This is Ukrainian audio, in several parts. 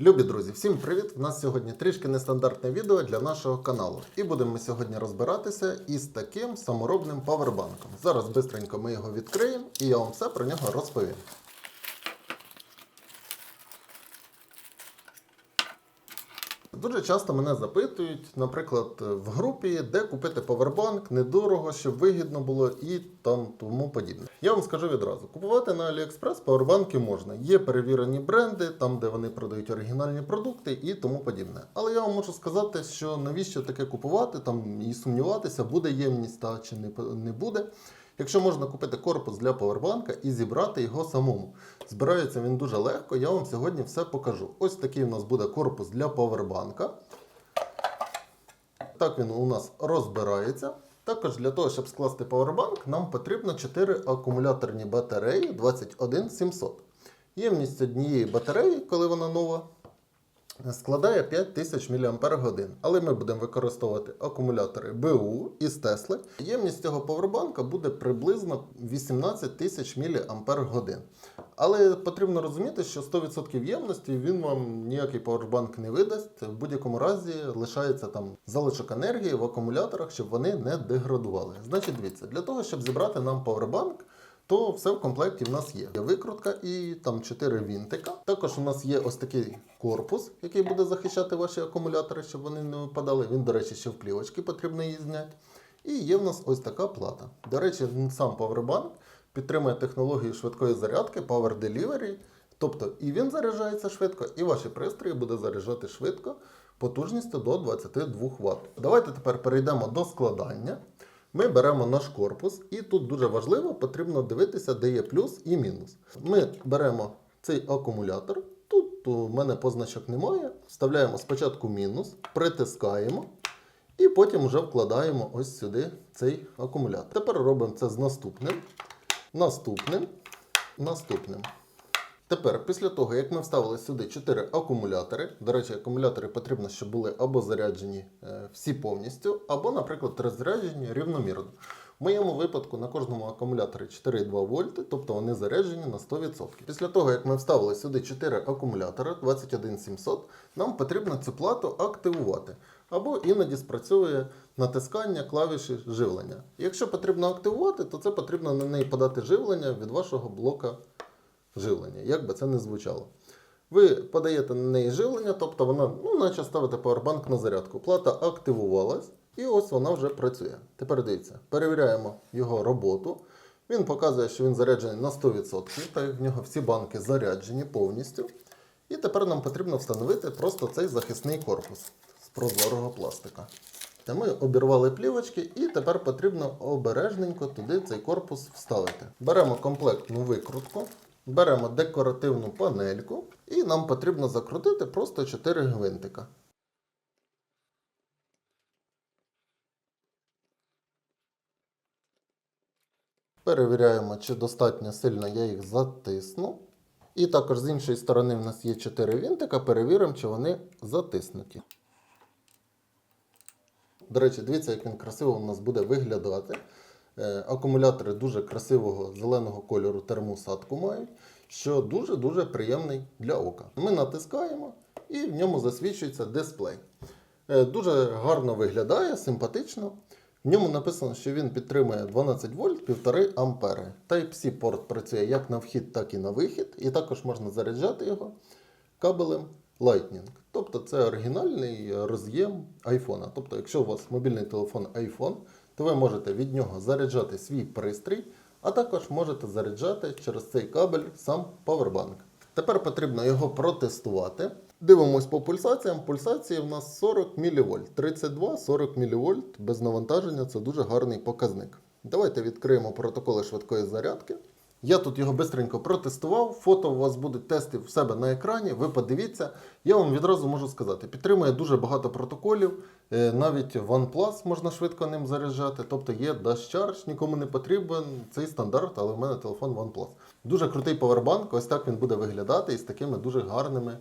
Любі друзі, всім привіт! У нас сьогодні трішки нестандартне відео для нашого каналу. І будемо ми сьогодні розбиратися із таким саморобним павербанком. Зараз швидко ми його відкриємо і я вам все про нього розповім. Дуже часто мене запитують, наприклад, в групі, де купити павербанк недорого, щоб вигідно було і там тому подібне. Я вам скажу відразу: купувати на AliExpress павербанки можна. Є перевірені бренди, там де вони продають оригінальні продукти і тому подібне. Але я вам можу сказати, що навіщо таке купувати там і сумніватися, буде ємність та чи не буде. Якщо можна купити корпус для павербанка і зібрати його самому. Збирається він дуже легко, я вам сьогодні все покажу. Ось такий у нас буде корпус для павербанка. Так він у нас розбирається. Також для того, щоб скласти павербанк, нам потрібно 4 акумуляторні батареї 21700. Ємність однієї батареї, коли вона нова, складає 5000 мАч. Але ми будемо використовувати акумулятори БУ із Тесли. Ємність цього павербанка буде приблизно 18 тисяч мАч. Але потрібно розуміти, що 100% ємності він вам ніякий павербанк не видасть. В будь-якому разі лишається там залишок енергії в акумуляторах, щоб вони не деградували. Значить, дивіться, для того, щоб зібрати нам павербанк, то все в комплекті в нас є. Є викрутка і там 4 вінтика. Також у нас є ось такий корпус, який буде захищати ваші акумулятори, щоб вони не випадали. Він, до речі, ще в плівочки потрібно її зняти. І є в нас ось така плата. До речі, сам павербанк підтримує технологію швидкої зарядки Power Delivery. Тобто і він заряджається швидко, і ваші пристрої буде заряджати швидко потужністю до 22 Вт. Давайте тепер перейдемо до складання. Ми беремо наш корпус, і тут дуже важливо, потрібно дивитися, де є плюс і мінус. Ми беремо цей акумулятор. Тут у мене позначок немає. Вставляємо спочатку мінус, притискаємо, і потім вже вкладаємо ось сюди цей акумулятор. Тепер робимо це з наступним, наступним, наступним. Тепер, після того, як ми вставили сюди 4 акумулятори, до речі, акумулятори потрібно, щоб були або заряджені е, всі повністю, або, наприклад, розряджені рівномірно. В моєму випадку на кожному акумуляторі 4,2 вольти, тобто вони заряджені на 100%. Після того, як ми вставили сюди 4 акумулятори 21700, нам потрібно цю плату активувати. Або іноді спрацьовує натискання клавіші живлення. Якщо потрібно активувати, то це потрібно на неї подати живлення від вашого блока живлення, як би це не звучало. Ви подаєте на неї живлення, тобто вона, ну, наче ставите павербанк на зарядку. Плата активувалась, і ось вона вже працює. Тепер дивіться, перевіряємо його роботу. Він показує, що він заряджений на 100%, так в нього всі банки заряджені повністю. І тепер нам потрібно встановити просто цей захисний корпус з прозорого пластика. Ми обірвали плівочки і тепер потрібно обережненько туди цей корпус вставити. Беремо комплектну викрутку, беремо декоративну панельку і нам потрібно закрутити просто 4 гвинтика. Перевіряємо, чи достатньо сильно я їх затисну. І також з іншої сторони в нас є 4 вінтика, перевіримо, чи вони затиснуті. До речі, дивіться, як він красиво у нас буде виглядати. Е, Акумулятори дуже красивого зеленого кольору термосадку мають, що дуже-дуже приємний для ока. Ми натискаємо і в ньому засвічується дисплей. Е, Дуже гарно виглядає, симпатично. В ньому написано, що він підтримує 12 вольт 1,5 ампери. Type-C порт працює як на вхід, так і на вихід. І також можна заряджати його кабелем Lightning. Тобто це оригінальний роз'єм iPhone. Тобто, якщо у вас мобільний телефон iPhone, то ви можете від нього заряджати свій пристрій, а також можете заряджати через цей кабель сам Powerbank. Тепер потрібно його протестувати. Дивимось по пульсаціям. Пульсації в нас 40 мВ. 32-40 мВ без навантаження це дуже гарний показник. Давайте відкриємо протоколи швидкої зарядки. Я тут його бистренько протестував. Фото у вас будуть тести в себе на екрані. Ви подивіться. Я вам відразу можу сказати, підтримує дуже багато протоколів. Е, Навіть OnePlus можна швидко ним заряджати. Тобто є Dash Charge, нікому не потрібен цей стандарт, але в мене телефон OnePlus. Дуже крутий павербанк, ось так він буде виглядати із такими дуже гарними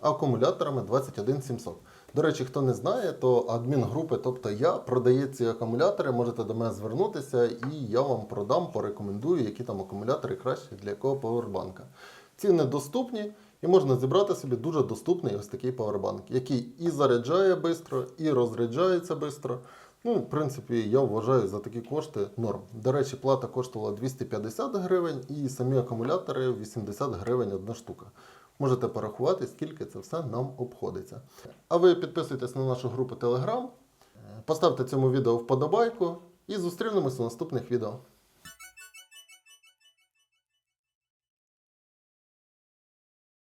акумуляторами 21700. До речі, хто не знає, то адмін групи, тобто я, продає ці акумулятори, можете до мене звернутися, і я вам продам, порекомендую, які там акумулятори кращі для якого павербанка. Ціни доступні, І можна зібрати собі дуже доступний ось такий павербанк, який і заряджає швидко, і розряджається швидко. Ну, в принципі, я вважаю за такі кошти норм. До речі, плата коштувала 250 гривень і самі акумулятори 80 гривень одна штука. Можете порахувати, скільки це все нам обходиться. А ви підписуйтесь на нашу групу Telegram, поставте цьому відео вподобайку і зустрінемося у наступних відео.